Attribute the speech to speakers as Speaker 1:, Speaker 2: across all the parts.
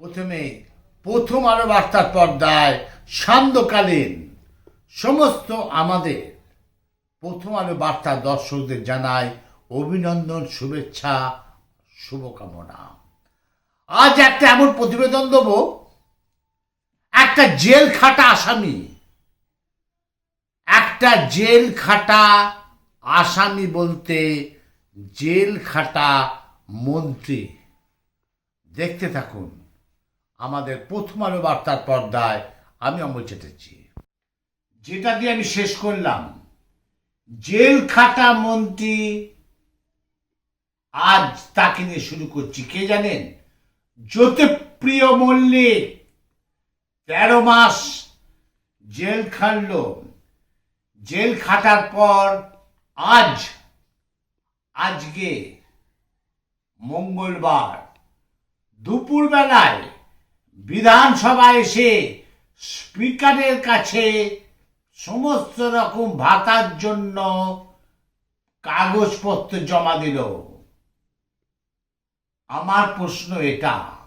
Speaker 1: প্রথমে প্রথম আলো বার্তার পর্দায় সান্ধ্যকালীন সমস্ত আমাদের প্রথম আলো বার্তার দর্শকদের জানায় অভিনন্দন, শুভেচ্ছা, শুভকামনা। আজ একটা এমন প্রতিবেদন দেব, একটা জেল খাটা আসামি, একটা জেল খাটা আসামি বলতে জেল খাটা মন্ত্রী। দেখতে থাকুন। আমাদের প্রথম আলো বার্তার পর্দায় আমি অমল চ্যাটার্জি। যেটা দিয়ে আমি শেষ করলাম, জেল খাটা মন্ত্রী আজ তাকে নিয়ে শুরু করছি। কে জানেন? জ্যোতিপ্রিয় মল্লিক। তেরো মাস জেল খাটল। জেল খাটার পর আজ, আজকে মঙ্গলবার দুপুরবেলায় বিধানসভায় এসে স্পিকারের কাছে সমস্ত রকম ভাতার জন্য কাগজপত্র জমা দিল। আমার প্রশ্ন এটা।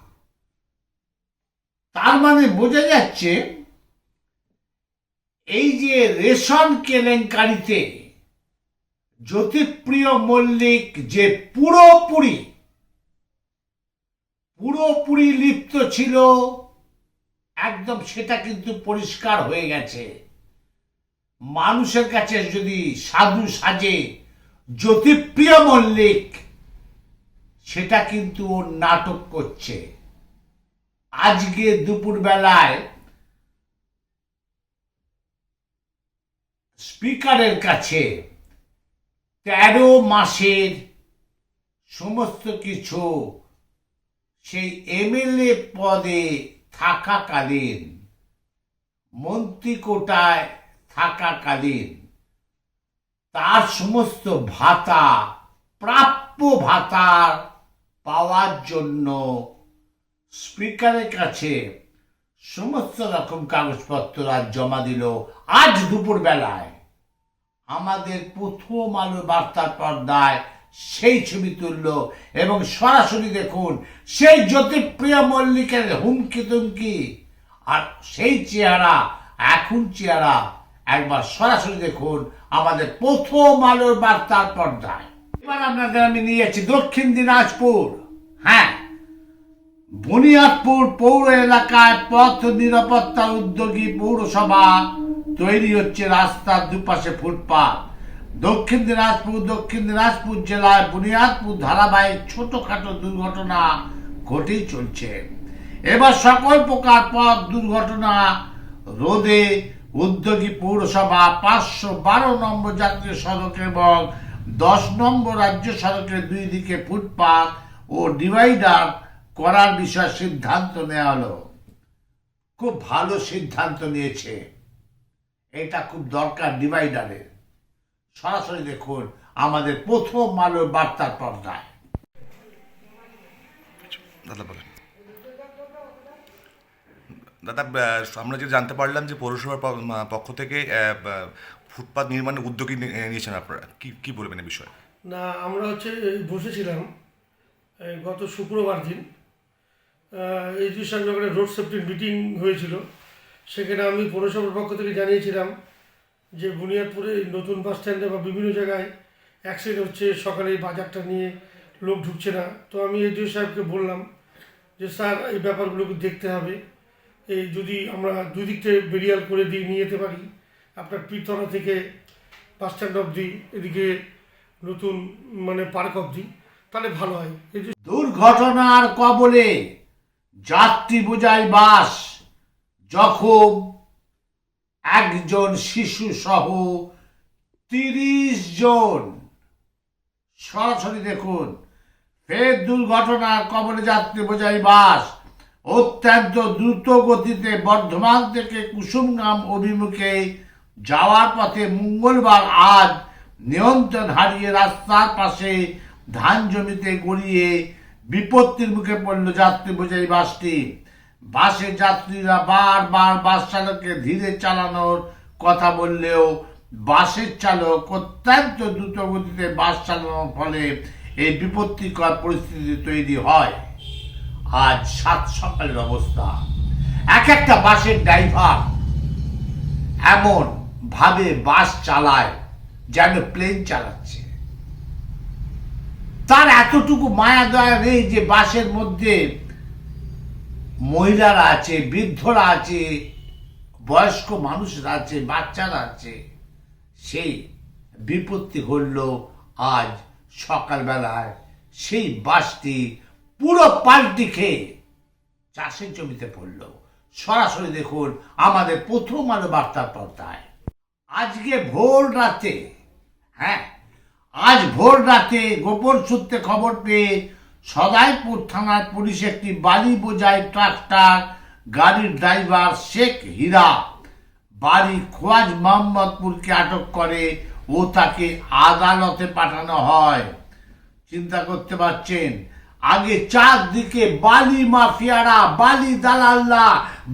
Speaker 1: তার মানে বোঝা যাচ্ছে এই যে রেশন কেলেঙ্কারিতে জ্যোতিপ্রিয় মল্লিক যে পুরোপুরি পুরোপুরি লিপ্ত ছিল। একদম সেটা কিন্তু পরিষ্কার হয়ে গেছে। মানুষের কাছে যদি সাধু সাজে, জ্যোতিপ্রিয় মল্লিক, সেটা কিন্তু ও নাটক করছে। আজকে দুপুর বেলায় স্পিকারের কাছে তেরো মাসের সমস্ত কিছু সেই এমএলএ পদে থাকাকালীন মন্ত্রী কোটায় থাকাকালীন, তার সমস্ত ভাতা, প্রাপ্য ভাতার পাওয়ার জন্য স্পিকারের কাছে সমস্ত রকম কাগজপত্র আজ জমা দিল আজ দুপুর বেলায় আমাদের প্রথম আলো বার্তার পর্দায় সেই ছবি তুলল এবং সরাসরি দেখুন, সেই জ্যোতিপ্রিয় মল্লিকের হুমকি তুমকি আর সেই চেহারা, এখন চেহারা, একবার সরাসরি দেখুন আমাদের প্রথম আলোর বার্তার পর্দায়। এবার আপনাদের আমি নিয়ে যাচ্ছি দক্ষিণ দিনাজপুর। হ্যাঁ বুনিয়াদপুর পৌর এলাকায় পথ নিরাপত্তা উদ্যোগী পৌরসভা তৈরি হচ্ছে রাস্তার দুপাশে ফুটপাত। দক্ষিণ দিনাজপুর দক্ষিণ দিনাজপুর জেলায় বুনিয়াদপুর ধারাবাহিক ছোটখাটো দুর্ঘটনা ঘটেই চলছে। এবার সকল প্রকার পথ দুর্ঘটনা রোধে উদ্যোগী পৌরসভা পাঁচশো বারো নম্বর জাতীয় সড়ক এবং দশ নম্বর রাজ্য সড়কের দুই দিকে ফুটপাত ও ডিভাইডার করার বিষয়ে সিদ্ধান্ত নেওয়া হলো। খুব ভালো সিদ্ধান্ত নিয়েছে। এটা খুব দরকার ডিভাইডারের। সরাসরি দেখুন আমাদের প্রথম আলোর বার্তার পর্দায়।
Speaker 2: দাদা বলেন। দাদা আমরা যেটা জানতে পারলাম যে পৌরসভার পক্ষ থেকে ফুটপাত নির্মাণের উদ্যোগী নিয়েছেন আপনারা। কি কি বলবেন এই বিষয়ে?
Speaker 3: না আমরা হচ্ছে বসেছিলাম গত শুক্রবার দিন। এডুকেশন নগরে রোড সেফটির মিটিং হয়েছিল। সেখানে আমি পৌরসভার পক্ষ থেকে জানিয়েছিলাম যে বুনিয়াদপুরে নতুন বাস স্ট্যান্ডে বা বিভিন্ন জায়গায় অ্যাক্সিডেন্ট হচ্ছে, সকালে এই বাজারটা নিয়ে লোক ঢুকছে না। তো আমি এডিও সাহেবকে বললাম যে, স্যার, এই ব্যাপারগুলোকে দেখতে হবে। এই যদি আমরা দুই দিক থেকে বেরিয়াল করে দিয়ে নিয়ে যেতে পারি, আপনার পীরতলা থেকে বাস স্ট্যান্ড অবধি, এদিকে নতুন মানে পার্ক অবধি, তাহলে ভালো হয়। এই যে
Speaker 1: দুর্ঘটনার কবলে যাত্রী বোঝাই বাস, জখম একজন শিশু সহ তিরিশ জন। সরাসরি দেখুন, ফের দুর্ঘটনার কবলে যাত্রী বোঝাই বাস। অত্যন্ত দ্রুত গতিতে বর্ধমান থেকে কুসুমগ্রাম অভিমুখে যাওয়ার পথে মঙ্গলবার আজ নিয়ন্ত্রণ হারিয়ে রাস্তার পাশে ধান জমিতে গড়িয়ে বিপত্তির মুখে পড়ল যাত্রী বোঝাই বাসটি। বাসের যাত্রীরা বারবার বাস চালককে ধীরে চালানোর কথা বললেও বাসের চালক অত্যন্ত দ্রুত গতিতে বাস চালানোর ফলে এই বিপত্তিকর পরিস্থিতি তৈরি হয়। আজ সাত সকালের অবস্থা। এক একটা বাসের ড্রাইভার এমন ভাবে বাস চালায় যেন প্লেন চালাচ্ছে। তার এতটুকু মায়া দয়া নেই যে বাসের মধ্যে মহিলারা আছে, বৃদ্ধরা আছে, বয়স্ক মানুষরা আছে, বাচ্চারা আছে, সেই বিপত্তি ঘটল আজ সকালবেলায়। সেই বাসটি পুরো পাল্টি খেয়ে চাষের জমিতে পড়ল। সরাসরি দেখুন আমাদের প্রথম আলো বার্তার পর্দায়। আজকে ভোর রাতে হ্যাঁ আজ ভোর রাতে গোপন সূত্রে খবর পেয়ে সদাইপুর থানার পুলিশ একটি বালি বোঝাই ট্রাক্টর, গাড়ির ড্রাইভার শেখ হীরা। বাড়ি খোয়াজ মোহাম্মদপুরকে আটক করে ও তাকে আদালতে পাঠানো হয়। চিন্তা করতে পারছেন? আগে চারদিকে বালি মাফিয়ারা, বালি দালাল্লা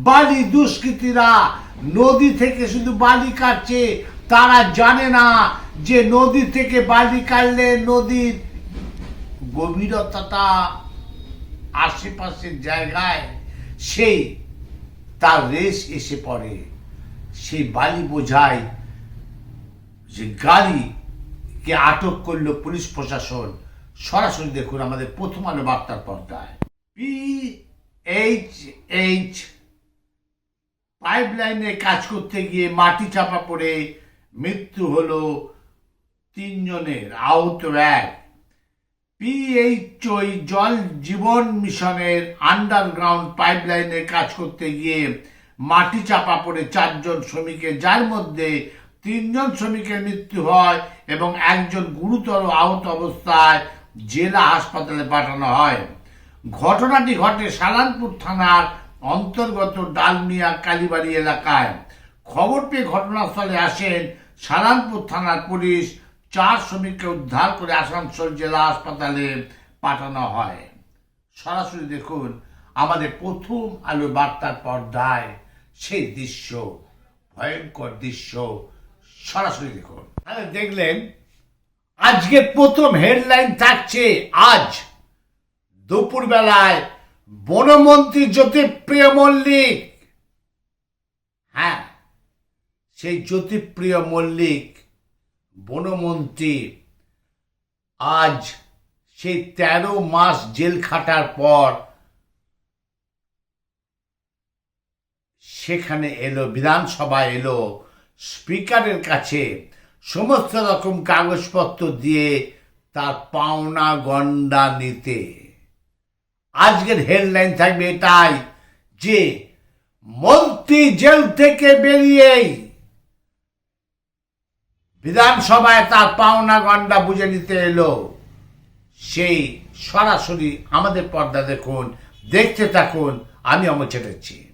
Speaker 1: বালি দুষ্কৃতীরা, নদী থেকে শুধু বালি কাটছে, তারা জানে না যে নদী থেকে বালি কাটলে নদীর গভীরতাটা আশেপাশের জায়গায় সেই তার রেশ এসে পড়ে। সেই বালি বোঝায় যে গাড়িকে আটক করল পুলিশ প্রশাসন। সরাসরি দেখুন আমাদের প্রথম আলো বার্তার পর্দায়। পি এইচ এইচ পাইপ লাইনে কাজ করতে গিয়ে মাটি চাপা পড়ে মৃত্যু হলো তিনজনের, আহত এক। পিএইচই জল জীবন মিশনের আন্ডারগ্রাউন্ড পাইপলাইনে কাজ করতে গিয়ে মাটি চাপা পড়ে চারজন শ্রমিকের যার মধ্যে তিনজন শ্রমিকের মৃত্যু হয় এবং একজন গুরুতর আহত অবস্থায় জেলা হাসপাতালে পাঠানো হয়। ঘটনাটি ঘটে সালানপুর থানার অন্তর্গত ডালমিয়া কালীবাড়ি এলাকায়। খবর পেয়ে ঘটনাস্থলে আসেন সালানপুর থানার পুলিশ চার শ্রমিককে উদ্ধার করে আসানসোল জেলা হাসপাতালে পাঠানো হয়। সরাসরি দেখুন আমাদের প্রথম আলো বার্তার পর্দায় সেই দৃশ্য, ভয়ঙ্কর দৃশ্য। সরাসরি দেখুন। তাহলে দেখলেন, আজকে প্রথম হেডলাইন থাকছে আজ। দুপুরবেলায় বনমন্ত্রী জ্যোতিপ্রিয় মল্লিক। হ্যাঁ সেই জ্যোতিপ্রিয় মল্লিক বনমন্ত্রী, আজ সেই তেরো মাস জেল খাটার পর সেখানে এলো, বিধানসভায় এলো, স্পিকারের কাছে সমস্ত রকম কাগজপত্র দিয়ে তার পাওনা গন্ডা নিতে। আজকের হেডলাইন থাকবে এটাই যে মন্ত্রী জেল থেকে বেরিয়েই বিধানসভায় তার পাওনা গন্ডা বুঝে নিতে এলো। সেই সরাসরি আমাদের পর্দা দেখুন, দেখতে থাকুন, আমি অমর চ্যাটার্জি।